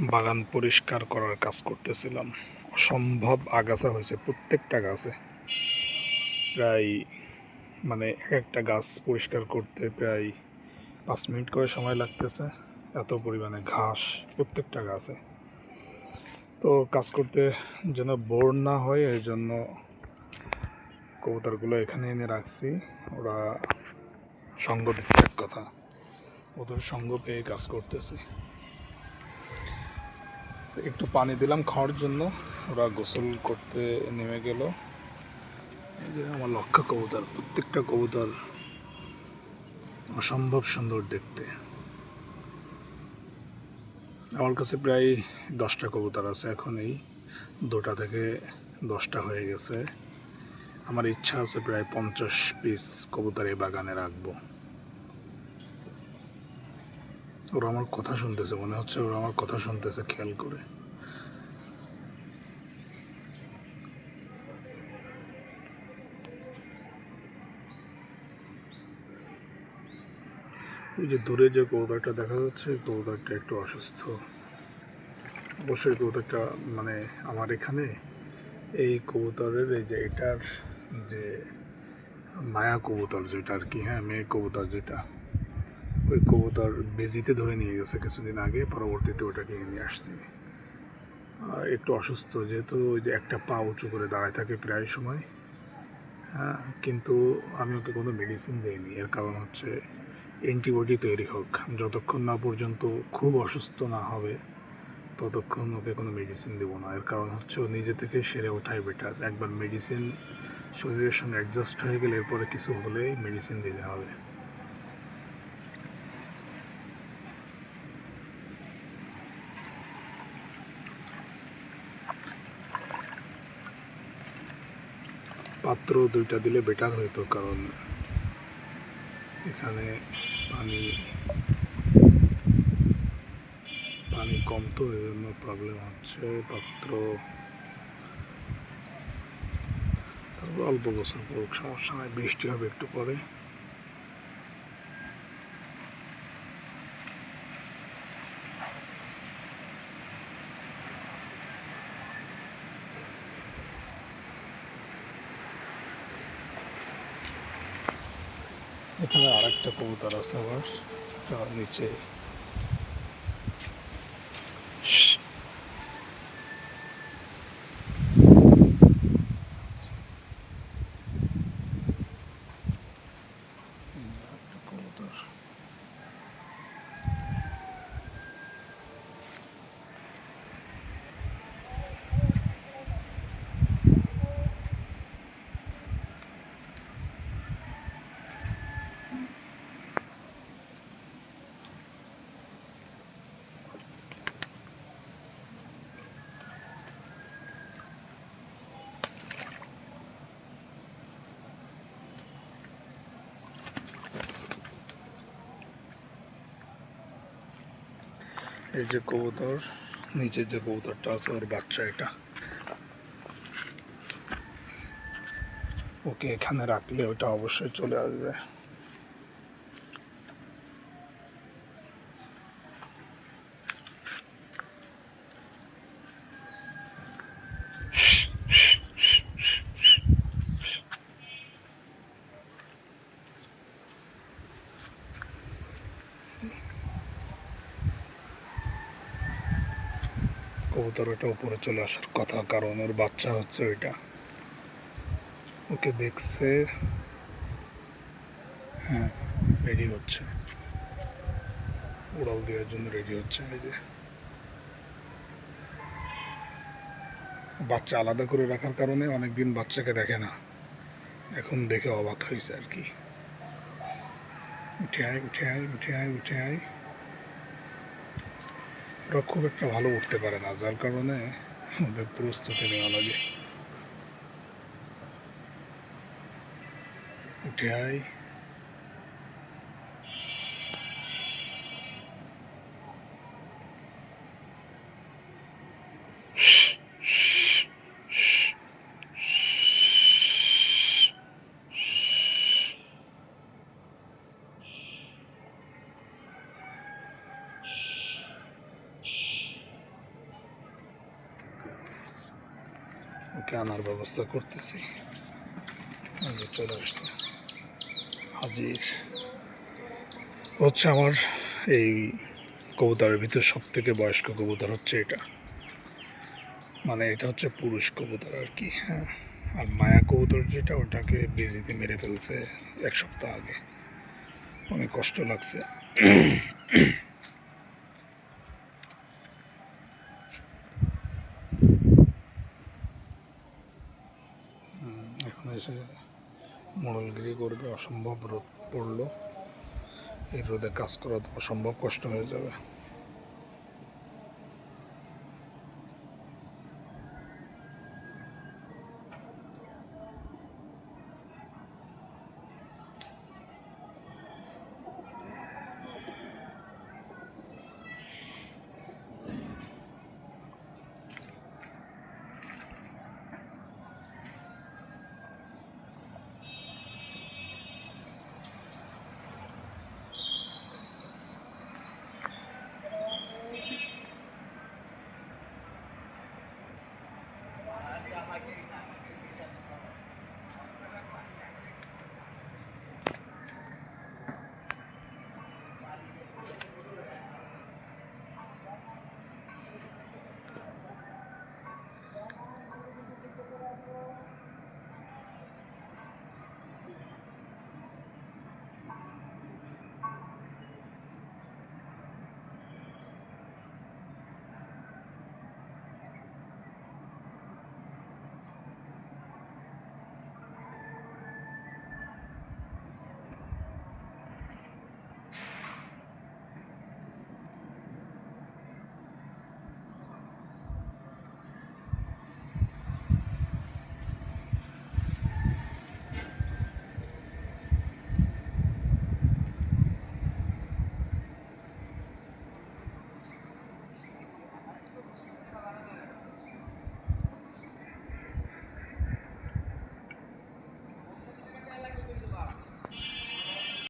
বাগান পরিষ্কার করার কাজ করতেছিলাম। অসম্ভব আগাছা হয়েছে, প্রত্যেকটা গাছে। প্রায় মানে এক একটা গাছ পরিষ্কার করতে প্রায় পাঁচ মিনিট করে সময় লাগতেছে। এত পরিমাণে ঘাস প্রত্যেকটা গাছে। তো কাজ করতে যেন বোর না হয়, এই জন্য কবুতরগুলো এখানে এনে রাখছি। ওরা সঙ্গ দিচ্ছে এক কথা। ওদের সঙ্গ পেয়ে কাজ করতেছি। একটু পানি দিলাম খাওয়ার জন্য। ওরা গোসল করতে নেমে গেল। যে আমার লক্ষ্য কবুতর, প্রত্যেকটা কবুতর অসম্ভব সুন্দর দেখতে। আমার কাছে প্রায় দশটা কবুতর আছে, এখন এই দুটা থেকে দশটা হয়ে গেছে। আমার ইচ্ছা আছে প্রায় পঞ্চাশ পিস কবুতর এই বাগানে রাখব। ওরা আমার কথা শুনতেছে, মনে হচ্ছে ওরা আমার কথা শুনতেছে, খেয়াল করে। ওই যে দূরে যে কবুতরটা দেখা যাচ্ছে কবুতরটা একটু অসুস্থ। অবশ্যই কবুতরটা মানে আমার এখানে, এই কবুতরের, এই যে এটার যে মায়া কবুতর যেটা আর কি হ্যাঁ মেয়ে কবুতর যেটা ওই কবুতর বেজিতে ধরে নিয়ে গেছে কিছুদিন আগে, পরবর্তীতে ওটাকে নিয়ে আসছি। একটু অসুস্থ, যেহেতু ওই যে একটা পা উঁচু করে দাঁড়ায় থাকে প্রায় সময়। হ্যাঁ কিন্তু আমি ওকে কোনো মেডিসিন দিইনি। এর কারণ হচ্ছে অ্যান্টিবডি তৈরি হোক। যতক্ষণ না পর্যন্ত খুব অসুস্থ না হবে, ততক্ষণ ওকে কোনো মেডিসিন দেবো না। এর কারণ হচ্ছে ও নিজে থেকে সেরে ওঠাই বেটার একবার মেডিসিন শরীরের সঙ্গে অ্যাডজাস্ট হয়ে গেলে এরপরে কিছু হলেই মেডিসিন দিতে হবে। পাত্র দুইটা দিলে বেটার হইতো কারণ এখানে পানি পানি কম তো এই জন্য প্রবলেম হচ্ছে পাত্র। তারপর অল্প বছর করুক, সমস্যা নয় বৃষ্টি হবে একটু পরে। এখানে আরেকটা কবুতর আছে আমার নিচে এই যে আরেকটা কবুতর। এই যে কবুতর, নিচের যে কবুতরটা আছে, ওর বাচ্চা এটা। ওকে এখানে রাখলে ওটা অবশ্যই চলে আসবে। কবুতর ওটা উপরে চলে আসার কথা, কারণ ওর বাচ্চা হচ্ছে ওইটা। ওকে দেখছে। হ্যাঁ রেডি হচ্ছে। উড়াল দেওয়ার জন্য রেডি হচ্ছে, এই যে। বাচ্চা আলাদা করে রাখার কারণে অনেকদিন বাচ্চাকে দেখে না। এখন দেখে অবাক হয়েছে আর কি। উঠে আয় উঠে আয় উঠে আয় উঠে আয়। ওরা খুব একটা ভালো উঠতে পারে না, যার কারণে ওদের প্রস্তুতি নেওয়া লাগে। উঠে আয়। আনার ব্যবস্থা করতেছি। চলে আসছে হাজির। হচ্ছে আমার এই কবুতরের ভিতরে সব থেকে বয়স্ক কবুতর হচ্ছে এটা। মানে এটা হচ্ছে পুরুষ কবুতর আর কি হ্যাঁ। আর মায়া কবুতর যেটা, ওটাকে বেজিতে মেরে ফেলছে এক সপ্তাহ আগে। অনেক কষ্ট লাগছে হুম, এখন এসে মোড়লগিরি করবে অসম্ভব রোদ পড়ল। এই রোদে কাজ করা তো অসম্ভব কষ্ট হয়ে যাবে।